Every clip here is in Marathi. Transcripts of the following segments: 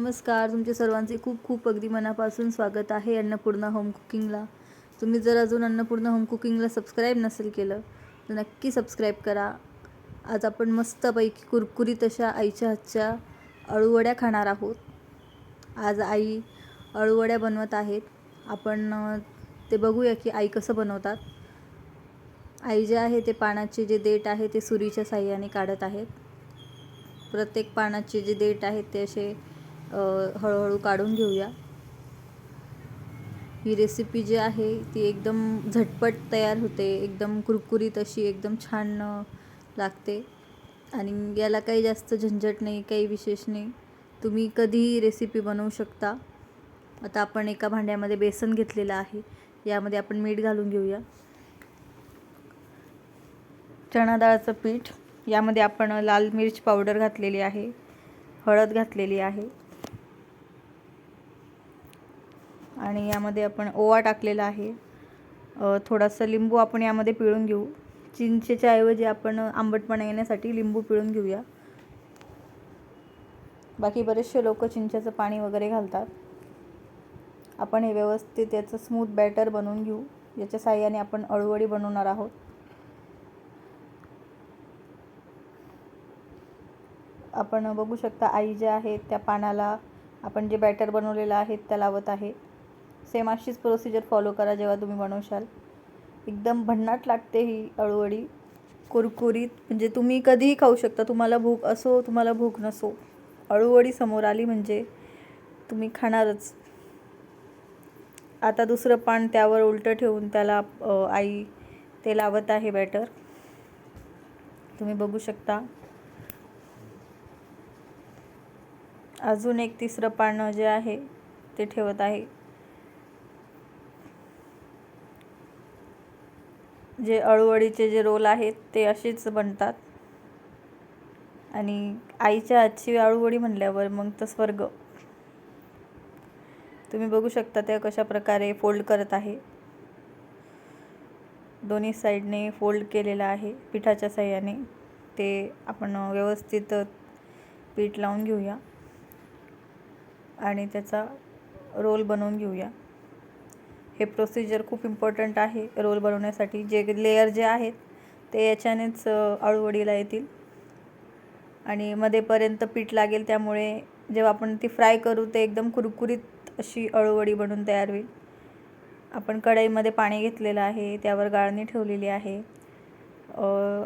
नमस्कार तुमचे सर्वांचे खूप खूप अगदी मनापासून स्वागत आहे अन्नपूर्णा होम कुकिंगला. तुम्ही जर अजून अन्नपूर्णा होम कुकिंगला सबस्क्राईब नसेल केलं तर नक्की सबस्क्राईब करा. आज आपण मस्तपैकी कुरकुरीत अशा आईच्या हातच्या अळूवड्या खाणार आहोत. आज आई अळूवड्या बनवत आहेत. आपण ते बघूया की आई कसं बनवतात. आई जे आहे ते पानाचे जे देठ आहे ते सुरीच्या साह्याने काढत आहेत. प्रत्येक पानाचे जे देठ आहेत ते असे हळूहळू काढून घेऊया. ही रेसिपी जी आहे ती एकदम झटपट तयार होते एकदम कुरकुरीत अशी एकदम छान लागते. आणि याला काही जास्त झंझट नाही काही विशेष नाही. तुम्ही कधीही रेसिपी बनवू शकता. आता आपण एका भांड्यामध्ये बेसन घेतलेलं आहे. यामध्ये आपण मीठ घालून घेऊया. चणा डाळचं पीठ. यामध्ये आपण लाल मिर्च पावडर घातलेली आहे. हळद घातलेली आहे. आणि यामध्ये आपण ओवा टाकलेला आहे. थोडासा लिंबू आपण यामध्ये पिळून घेऊ. चिंचेच्या ऐवजी आपण आंबटपणा येण्यासाठी लिंबू पिळून घेऊया. बाकी बरेचसे लोक चिंचेचं पाणी वगैरे घालतात. आपण हे व्यवस्थित याचं स्मूथ बॅटर बनवून घेऊ. याच्या साह्याने आपण अळूवडी बनवणार आहोत. आपण बघू शकता आई ज्या आहेत त्या पानाला आपण जे बॅटर बनवलेलं आहे त्या लावत आहे. सेम अशीच प्रोसिजर फॉलो करा जेव्हा तुम्ही बनवशाल. एकदम भन्नाट लागते ही अळूवडी. कुरकुरीत. म्हणजे तुम्ही कधीही खाऊ शकता. तुम्हाला भूक असो तुम्हाला भूक नसो. अळूवडी समोर आली म्हणजे तुम्ही खाणारच. आता दुसरं पान त्यावर उलटं ठेवून त्याला आई ते लावत आहे बॅटर तुम्ही बघू शकता. अजून एक तिसरं पान जे आहे ते ठेवत आहे. जे अळूवडीचे जे रोल आहेत ते असेच बनतात. आणि आईच्या आजची अळूवडी म्हणल्यावर मग तर स्वर्ग. तुम्ही बघू शकता त्या कशा प्रकारे फोल्ड करत आहे. दोन्ही साईडने फोल्ड केलेलं आहे पिठाच्या साह्याने. ते आपण व्यवस्थित पीठ लावून घेऊया. आणि त्याचा रोल बनवून घेऊया. हे प्रोसिजर खूप इम्पॉर्टंट आहे रोल बनवण्यासाठी. जे लेयर जे आहेत ते याच्यानेच अळूवडीला येतील. आणि मध्येपर्यंत पीठ लागेल त्यामुळे जेव्हा आपण ती फ्राय करू ते एकदम कुरकुरीत अशी अळूवडी बनून तयार होईल. आपण कढईमध्ये पाणी घेतलेलं आहे त्यावर गाळणी ठेवलेली आहे.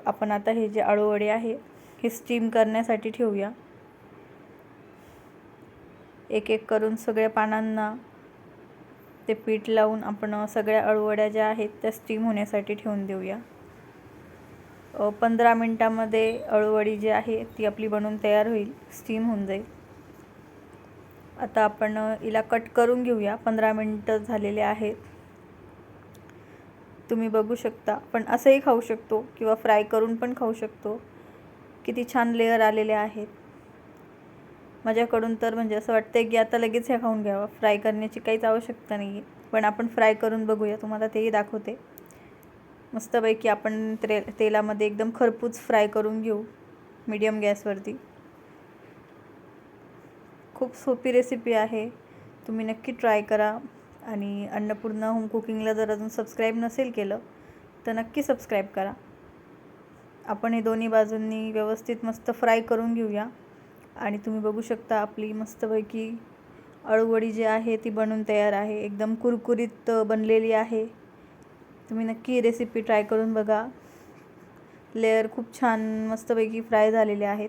आपण आता हे जे अळूवडी आहे हे स्टीम करण्यासाठी ठेवूया. एक एक करून सगळ्या पानांना ते पीठ लावून आपण सगळ्या अळूवड्या ज्या आहेत त्या स्टीम होण्यासाठी ठेवून देऊया. पंधरा मिनटामध्ये अळूवडी जी आहे ती आपली बनवून तयार होईल स्टीम होऊन जाईल. आता आपण हिला कट करून घेऊया. पंधरा मिनटं झालेले आहेत. तुम्ही बघू शकता. पण असंही खाऊ शकतो किंवा फ्राय करून पण खाऊ शकतो. किती छान लेअर आलेले आहेत. माझ्याकडून तर म्हणजे असं वाटतं की आता लगेच हे खाऊन घ्यावं. फ्राय करण्याची काहीच आवश्यकता नाही आहे पण आपण फ्राय करून बघूया. तुम्हाला तेही दाखवते. मस्तपैकी आपण त्रे तेलामध्ये एकदम खरपूस फ्राय करून घेऊ. मीडियम गॅसवरती खूप सोपी रेसिपी आहे. तुम्ही नक्की ट्राय करा. आणि अन्नपूर्णा होम कुकिंगला जर अजून सबस्क्राईब नसेल केलं तर नक्की सबस्क्राईब करा. आपण हे दोन्ही बाजूंनी व्यवस्थित मस्त फ्राय करून घेऊया. आणि तुम्ही बघू शकता आपली मस्तपैकी अळूवडी जी आहे ती बनून तयार आहे. एकदम कुरकुरीत बनलेली आहे. तुम्ही नक्की रेसिपी ट्राय करून बघा. लेअर खूप छान मस्तपैकी फ्राय झालेले आहेत.